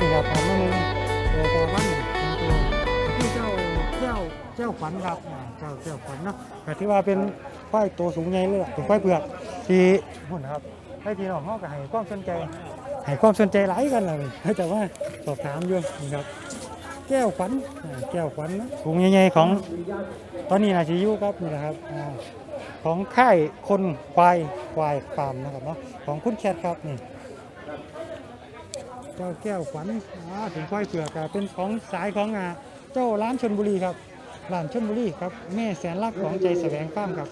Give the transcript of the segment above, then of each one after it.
นี่ครับของมาหนึ่งตัวพอพันธุ์ตัวที่เจ้าเจ้าเจ้าขวัญครับเจ้าเจ้าขวัญเนาะก็ถือว่าเป็นควายตัวสูงใหญ่เลยล่ะเป็นควายเผือกที่หุ่นนะครับให้พี่น้องเขาก็ให้ความสนใจให้ความสนใจหลายกันเลยแต่ว่าสอบถามอยู่นี่ครับแก้วขวัญแก้วขวัญนะถุงใหญ่ๆของ ตอนนี้นาชิยุครับนี่นะครับของค่ายคนควายควายฟาร์มนะครับเนาะของคุณแคทครับนี่ เจ้าแก้วขวัญถึงควายเผือกเป็นของสายของอาเจ้าร้านชนบุรีครับร้านชนบุรีครับแม่แสนรักของใจแสวงฟามครับ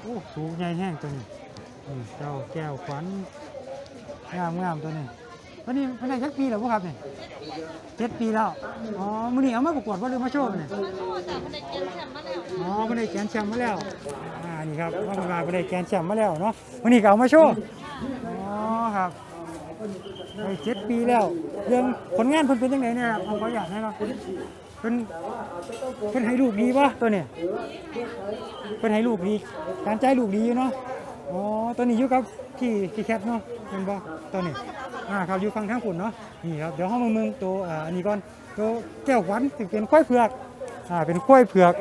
โอ้สูงใหญ่แห้งตัวนี้เจ้าแก้วขวัญงามงามตัวนี้ตัวนี้เป็นไงสักปีแล้วบ่ครับเนี่ยเจ็ดปีแล้วอ๋อมือนี้เอามาประกวดว่าหรือมาโชว์เนี่ยโชว์จากคนในเกมแชมป์มาแล้วอ๋อไม่ได้แกนแชมป์มาแล้วอ่านี่ครับว่ามันมาไม่ได้แกนแชมป์มาแล้วเนาะมื้อนี้ก็เอามาโชว์อ๋อครับ ได้เจ็ดปีแล้วเรื่องผลงานเพิ่นเป็นยังไงเนี่ยครับเอาขอยากให้เนาะเพิ่นเพิ่นให้ลูกดีป่ะตัวเนี่ยเพิ่นให้ลูกดี การใจลูกดีอยู่เนาะอ๋อตัวนี้อยู่กับที่ที่แคทเนาะเป็นบ่ะตัวนี้อ่าครับอยู่ฝั่งทางฝุ่นเนาะนี่ครับเดี๋ยวห้องมึงมึงตัวอ่าอันนี้ก่อนตัวแก้วขวัญถึงเป็นควายเผือกอ่าเป็นควายเผือก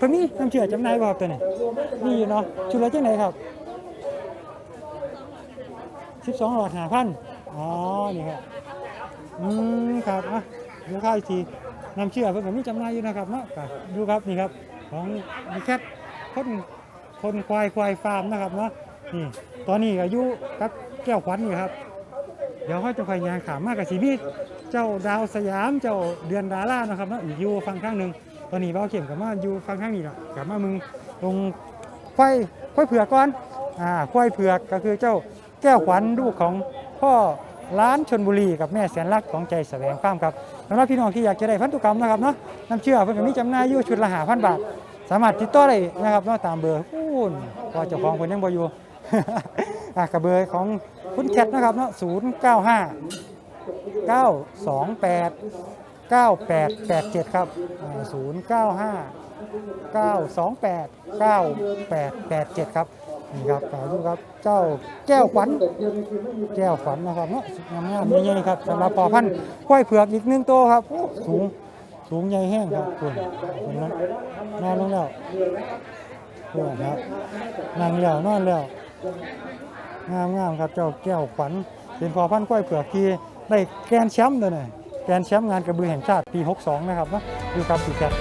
ตัวนี้น้ำเชื่อจำนายบ่ครับตัวนี้นี่เนาะชุดละจังไหนครับ12หลอด5,000 อ๋อนี่ครับอืมครับอะดูข้าวอีกทีน้ำเชื่อเพิ่อนก็มีจำหน่ายอยู่นะครับเนาะก็ดูครับนี่ครับของมีแคทคนคนควายควายฟาร์มนะครับเนาะนี่ตอนนี้อายุกับแก้วขวัญนี่ครับ เดี๋ยวเขาจะพยายามขามมากกับสีมีเจ้าดาวสยามเจ้าเดือนดารานะครับเนาะอีกยู่ฟังข้างหนึ่งตอนนี้เบาเข็มกับมาอยู่ฟังข้างนี้ละกับมามึงตรงควายควายเผือกก่อนอ่าควายเผือกก็คือเจ้าแก้วขวัญลูกของพ่อ ร้านชนบุรีกับแม่แสนรักของใจแสวงฟาร์มครับสำหรับพี่น้องที่อยากจะได้พันธุกรรมนะครับเนาะน้ำเชื่อเพิ่อนก็มีจำหน่ายอยู่ชุดละหาพันบาท สามารถติดต่อได้นะครับเนาะตามเบอร์พูนว่าเจ้าของเพิ่นยังบอยู่อะกับเบอร์ของคุณแคทนะครับเนาะ095 928 9887 ครับอ่า095 928 9887ครับ นี่ครับขอดูครับ เจ้าแก้วขวัญ แก้วขวัญนะครับเนาะงามๆใหญ่ๆครับสำหรับปอพันธุ์กล้วยเผือกอีกหนึ่งตัวครับโอ้สูงสูงใหญ่แห้งครับคุณคุณนั้นนอนลงแล้วคุณครับนั่งแล้วนอนแล้วงามงามครับเจ้าแก้วขวัญเป็นพอพันธุ์กล้วยเผือกที่ได้แกนแชมป์เลยนะแกนแชมป์งานกระบือแห่งชาติปี 62 นะครับนะอยู่กับปีแคท